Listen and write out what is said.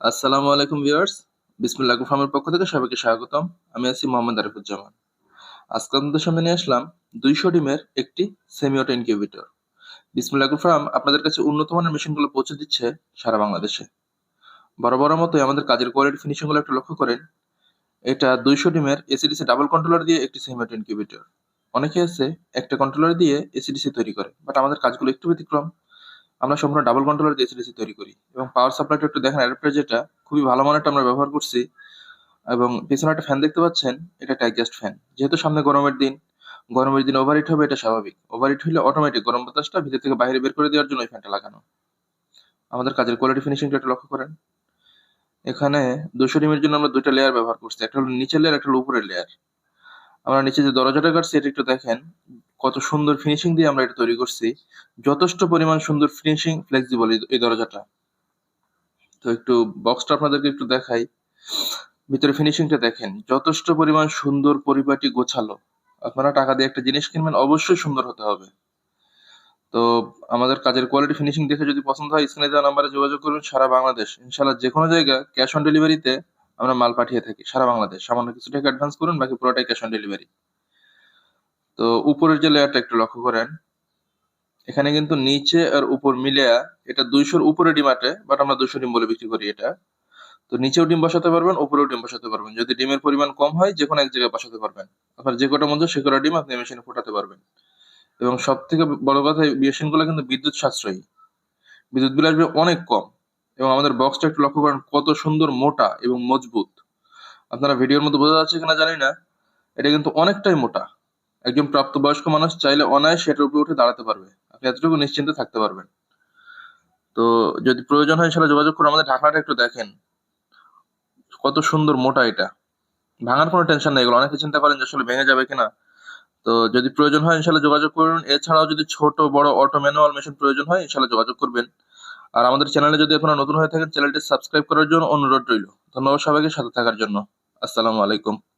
আসসালামু আলাইকুম ভিউয়ার্স, বিসমিল্লাহ ফার্মের পক্ষ থেকে সবাইকে স্বাগতম। আমি আছি মোহাম্মদ আরিফুজ্জামান। আজকে আপনাদের সামনে নিয়ে আসলাম দুইশো ডিমের একটি সেমিওটো ইনকিউবেটর বিসমিল্লাহ ফার্ম আপনাদের কাছে উন্নত মানের মেশিনগুলো পৌঁছে দিচ্ছে সারা বাংলাদেশে। বড় বড় মতোই আমাদের কাজের কোয়ালিটি ফিনিশিংগুলো একটু লক্ষ্য করেন। এটা দুইশো ডিমের এসিডিসি ডাবল কন্ট্রোলার দিয়ে একটি সেমিওটো ইনকিউবেটর অনেকে আছে একটা কন্ট্রোলার দিয়ে এসিডিসি তৈরি করে বাট আমাদের কাজগুলো একটু ব্যতিক্রম। আমরা সম্পূর্ণ ডাবল কন্ট্রোলার দিয়ে এসিডিসি তৈরি করি। এবং পাওয়ার সাপ্লাইটা একটু দেখেন অ্যাডাপ্টার যেটা খুবই ভালো মানেরটা আমরা ব্যবহার করছি। এবং পেছনে একটা ফ্যান দেখতে পাচ্ছেন, এটা একটা অ্যাডজাস্ট ফ্যান যেহেতু সামনে গরমের দিন গরমের দিন ওভারহিট হবে, এটা স্বাভাবিক। ওভারহিট হলে অটোমেটিক গরম বাতাসটা ভিতর থেকে বাইরে বের করে দেওয়ার জন্য এই ফ্যানটা লাগানো। আমাদের কাজের কোয়ালিটি ফিনিশিংটা একটু লক্ষ্য করেন। এখানে দুশো ডিমের জন্য আমরা দুইটা লেয়ার ব্যবহার করছি। একটা হলো নিচের লেয়ার একটা হলো উপরের লেয়ার আমরা নিচে যে দরজাটা কাটছি, এটা একটু দেখেন। কত সুন্দর ফিনিশিং দিয়ে আমরা এটা তৈরি করছি। যথেষ্ট পরিমাণ সুন্দর ফিনিশিং ফ্লেক্সিবল এই দরজাটা। তো একটু বক্সটা আপনাদেরকে একটু দেখাই। ভিতরে ফিনিশিংটা দেখেন, যথেষ্ট পরিমাণ সুন্দর পরিপাটি গোছালো। আপনারা টাকা দিয়ে একটা জিনিস কিনবেন, অবশ্যই সুন্দর হতে হবে। তো আমাদের কাজের কোয়ালিটি ফিনিশিং দেখে যদি পছন্দ হয়, স্ক্রিনে দেওয়া নাম্বারে যোগাযোগ করবেন সারা বাংলাদেশ। ইনশাল্লাহ যে কোনো জায়গায় ক্যাশ অন ডেলিভারিতে আমরা মাল পাঠিয়ে থাকি, সারা বাংলাদেশ। সামান্য কিছু টাকা অ্যাডভান্স করুন, বাকি পুরোটাই ক্যাশ অন ডেলিভারি তো উপরের যে লেয়ারটা একটু লক্ষ্য করেন, এখানে কিন্তু নিচে আর উপর মিলিয়া এটা দুইশোর উপরে ডিম আটে বাট আমরা দুইশো ডিম বলে বিক্রি করি এটা। তো নিচেও ডিম বসাতে পারবেন, উপরেও ডিম বসাতে পারবেন। যদি ডিমের পরিমাণ কম হয় যে কোনো এক জায়গায় বসাতে পারবেন। আপনার যে কটা মধ্যে সে কটা ডিম আপনি মেশিনে ফোটাতে পারবেন। এবং সব থেকে বড় কথা, এই মেশিনগুলো কিন্তু বিদ্যুৎ সাশ্রয়ী। বিদ্যুৎ বিল আসবে অনেক কম। এবং আমাদের বক্সটা একটু লক্ষ্য করেন, কত সুন্দর মোটা এবং মজবুত। আপনারা ভিডিওর মধ্যে বোঝা যাচ্ছে কিনা জানি না। এটা কিন্তু অনেকটাই মোটা। একজন প্রাপ্তবয়স্ক মানুষ চাইলে অনায়াসে সেটার উপরে উঠে দাঁড়াতে পারবে। আপনি এতটুকু নিশ্চিন্তে থাকতে পারবেন। তো যদি প্রয়োজন হয় সেটা যোগাযোগ করে আমাদের ঢাকনাটা একটু দেখেন। কত সুন্দর মোটা এটা। ভাঙার কোনো টেনশন নেই এগুলো। অনেকে চিন্তা করেন যে আসলে ভেঙে যাবে কিনা। তো যদি প্রয়োজন হয় ইনশাল্লাহ যোগাযোগ করুন। এছাড়াও যদি ছোট, বড় অটো ম্যানুয়াল মেশিন প্রয়োজন হয় ইনশাল্লাহ যোগাযোগ করবেন। আর আমাদের চ্যানেলে যদি এখনও নতুন হয়ে থাকেন চ্যানেলটি সাবস্ক্রাইব করার জন্য অনুরোধ রইল। ধন্যবাদ সবাইকে সাথে থাকার জন্য। আসসালামু আলাইকুম।